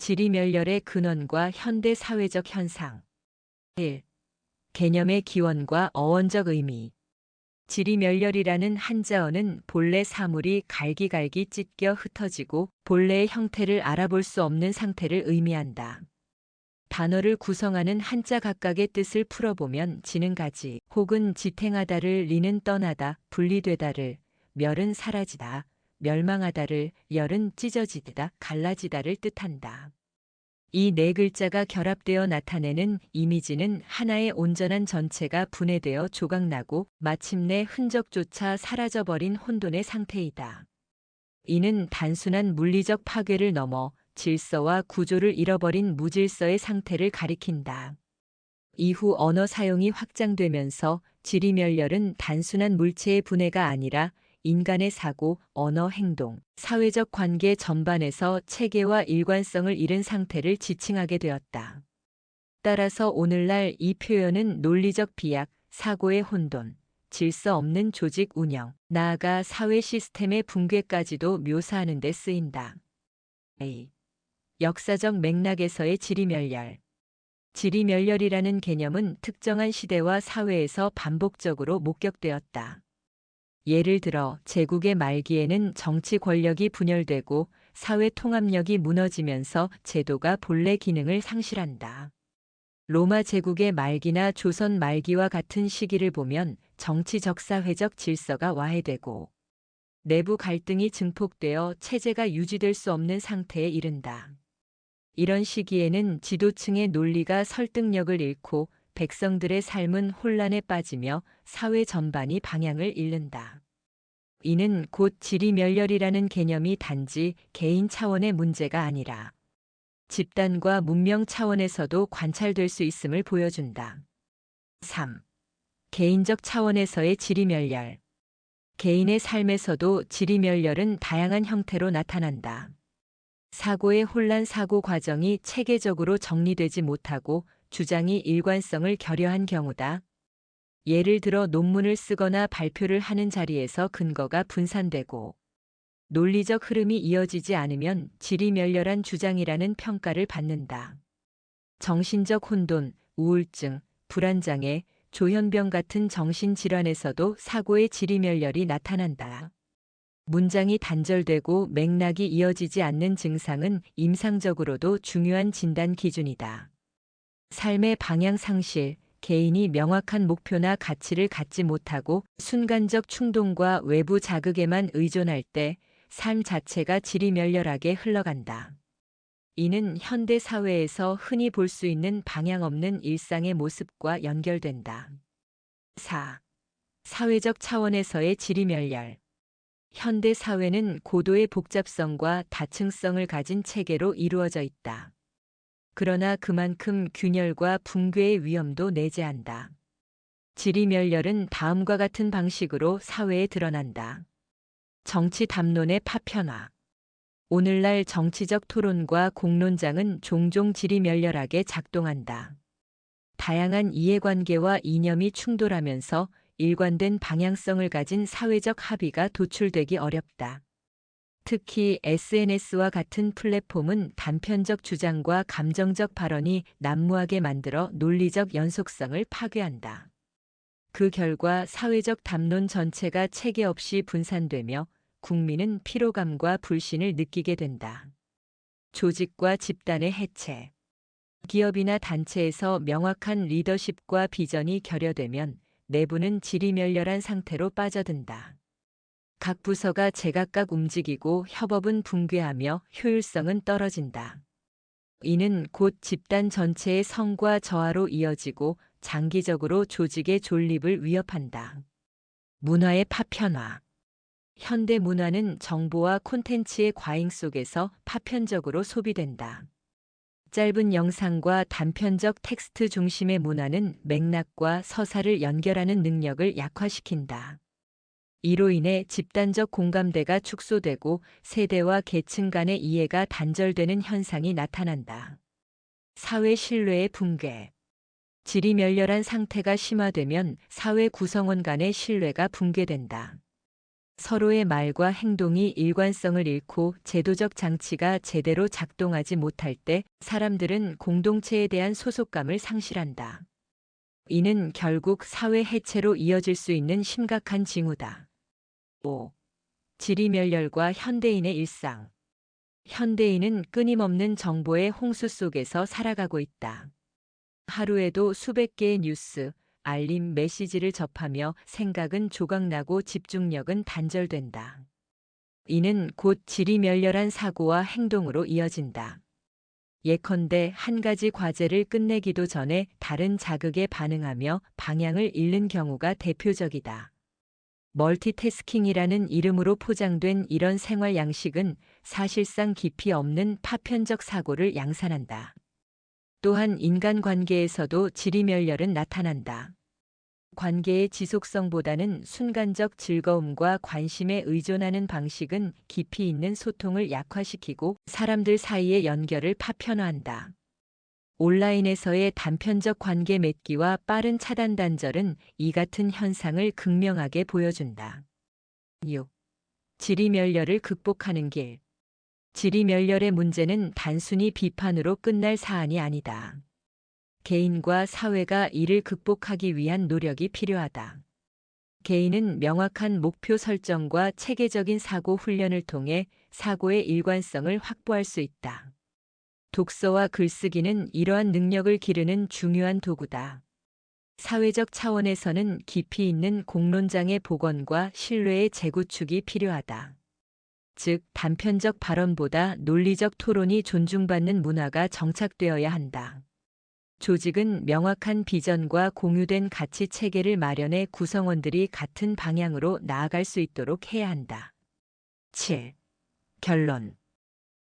지리멸렬의 근원과 현대 사회적 현상 1. 개념의 기원과 어원적 의미 지리멸렬이라는 한자어는 본래 사물이 갈기갈기 찢겨 흩어지고 본래의 형태를 알아볼 수 없는 상태를 의미한다. 단어를 구성하는 한자 각각의 뜻을 풀어보면 지는가지 혹은 지탱하다를 리는 떠나다, 분리되다를 멸은 사라지다, 멸망하다를 열은 찢어지다, 갈라지다를 뜻한다. 이 네 글자가 결합되어 나타내는 이미지는 하나의 온전한 전체가 분해되어 조각나고 마침내 흔적조차 사라져버린 혼돈의 상태이다. 이는 단순한 물리적 파괴를 넘어 질서와 구조를 잃어버린 무질서의 상태를 가리킨다. 이후 언어 사용이 확장되면서 지리멸렬은 단순한 물체의 분해가 아니라 인간의 사고, 언어, 행동, 사회적 관계 전반에서 체계와 일관성을 잃은 상태를 지칭하게 되었다. 따라서 오늘날 이 표현은 논리적 비약, 사고의 혼돈, 질서 없는 조직 운영, 나아가 사회 시스템의 붕괴까지도 묘사하는 데 쓰인다. A. 역사적 맥락에서의 지리멸렬. 지리멸렬이라는 개념은 특정한 시대와 사회에서 반복적으로 목격되었다. 예를 들어 제국의 말기에는 정치 권력이 분열되고 사회 통합력이 무너지면서 제도가 본래 기능을 상실한다. 로마 제국의 말기나 조선 말기와 같은 시기를 보면 정치적 사회적 질서가 와해되고 내부 갈등이 증폭되어 체제가 유지될 수 없는 상태에 이른다. 이런 시기에는 지도층의 논리가 설득력을 잃고 백성들의 삶은 혼란에 빠지며 사회 전반이 방향을 잃는다. 이는 곧 지리멸렬이라는 개념이 단지 개인 차원의 문제가 아니라 집단과 문명 차원에서도 관찰될 수 있음을 보여준다. 3. 개인적 차원에서의 지리멸렬. 개인의 삶에서도 지리멸렬은 다양한 형태로 나타난다. 사고의 혼란 사고 과정이 체계적으로 정리되지 못하고 주장이 일관성을 결여한 경우다. 예를 들어 논문을 쓰거나 발표를 하는 자리에서 근거가 분산되고 논리적 흐름이 이어지지 않으면 지리멸렬한 주장이라는 평가를 받는다. 정신적 혼돈, 우울증, 불안장애, 조현병 같은 정신질환에서도 사고의 지리멸렬이 나타난다. 문장이 단절되고 맥락이 이어지지 않는 증상은 임상적으로도 중요한 진단 기준이다. 삶의 방향 상실, 개인이 명확한 목표나 가치를 갖지 못하고 순간적 충동과 외부 자극에만 의존할 때 삶 자체가 지리멸렬하게 흘러간다. 이는 현대 사회에서 흔히 볼 수 있는 방향 없는 일상의 모습과 연결된다. 4. 사회적 차원에서의 지리멸렬. 현대 사회는 고도의 복잡성과 다층성을 가진 체계로 이루어져 있다. 그러나 그만큼 균열과 붕괴의 위험도 내재한다. 지리멸렬은 다음과 같은 방식으로 사회에 드러난다. 정치 담론의 파편화. 오늘날 정치적 토론과 공론장은 종종 지리멸렬하게 작동한다. 다양한 이해관계와 이념이 충돌하면서 일관된 방향성을 가진 사회적 합의가 도출되기 어렵다. 특히 SNS와 같은 플랫폼은 단편적 주장과 감정적 발언이 난무하게 만들어 논리적 연속성을 파괴한다. 그 결과 사회적 담론 전체가 체계 없이 분산되며 국민은 피로감과 불신을 느끼게 된다. 조직과 집단의 해체. 기업이나 단체에서 명확한 리더십과 비전이 결여되면 내부는 지리멸렬한 상태로 빠져든다. 각 부서가 제각각 움직이고 협업은 붕괴하며 효율성은 떨어진다. 이는 곧 집단 전체의 성과 저하로 이어지고 장기적으로 조직의 존립을 위협한다. 문화의 파편화. 현대 문화는 정보와 콘텐츠의 과잉 속에서 파편적으로 소비된다. 짧은 영상과 단편적 텍스트 중심의 문화는 맥락과 서사를 연결하는 능력을 약화시킨다. 이로 인해 집단적 공감대가 축소되고 세대와 계층 간의 이해가 단절되는 현상이 나타난다. 사회 신뢰의 붕괴. 지리멸렬한 상태가 심화되면 사회 구성원 간의 신뢰가 붕괴된다. 서로의 말과 행동이 일관성을 잃고 제도적 장치가 제대로 작동하지 못할 때 사람들은 공동체에 대한 소속감을 상실한다. 이는 결국 사회 해체로 이어질 수 있는 심각한 징후다. 5. 지리멸렬과 현대인의 일상. 현대인은 끊임없는 정보의 홍수 속에서 살아가고 있다. 하루에도 수백 개의 뉴스, 알림 메시지를 접하며 생각은 조각나고 집중력은 단절된다. 이는 곧 지리멸렬한 사고와 행동으로 이어진다. 예컨대 한 가지 과제를 끝내기도 전에 다른 자극에 반응하며 방향을 잃는 경우가 대표적이다. 멀티태스킹이라는 이름으로 포장된 이런 생활 양식은 사실상 깊이 없는 파편적 사고를 양산한다. 또한 인간 관계에서도 지리멸렬은 나타난다. 관계의 지속성보다는 순간적 즐거움과 관심에 의존하는 방식은 깊이 있는 소통을 약화시키고 사람들 사이의 연결을 파편화한다. 온라인에서의 단편적 관계 맺기와 빠른 차단 단절은 이 같은 현상을 극명하게 보여준다. 6. 지리멸렬을 극복하는 길. 지리멸렬의 문제는 단순히 비판으로 끝날 사안이 아니다. 개인과 사회가 이를 극복하기 위한 노력이 필요하다. 개인은 명확한 목표 설정과 체계적인 사고 훈련을 통해 사고의 일관성을 확보할 수 있다. 독서와 글쓰기는 이러한 능력을 기르는 중요한 도구다. 사회적 차원에서는 깊이 있는 공론장의 복원과 신뢰의 재구축이 필요하다. 즉, 단편적 발언보다 논리적 토론이 존중받는 문화가 정착되어야 한다. 조직은 명확한 비전과 공유된 가치 체계를 마련해 구성원들이 같은 방향으로 나아갈 수 있도록 해야 한다. 7. 결론.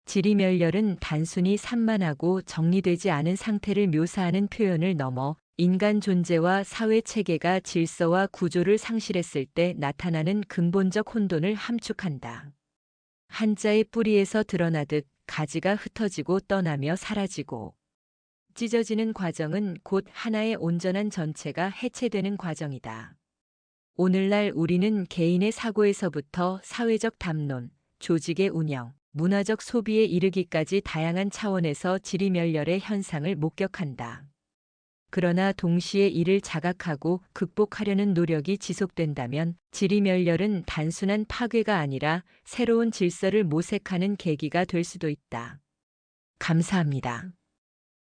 지리멸렬은 단순히 산만하고 정리되지 않은 상태를 묘사하는 표현을 넘어 인간 존재와 사회 체계가 질서와 구조를 상실했을 때 나타나는 근본적 혼돈을 함축한다. 한자의 뿌리에서 드러나듯 가지가 흩어지고 떠나며 사라지고 찢어지는 과정은 곧 하나의 온전한 전체가 해체되는 과정이다. 오늘날 우리는 개인의 사고에서부터 사회적 담론, 조직의 운영, 문화적 소비에 이르기까지 다양한 차원에서 지리멸렬의 현상을 목격한다. 그러나 동시에 이를 자각하고 극복하려는 노력이 지속된다면 지리멸렬은 단순한 파괴가 아니라 새로운 질서를 모색하는 계기가 될 수도 있다. 감사합니다.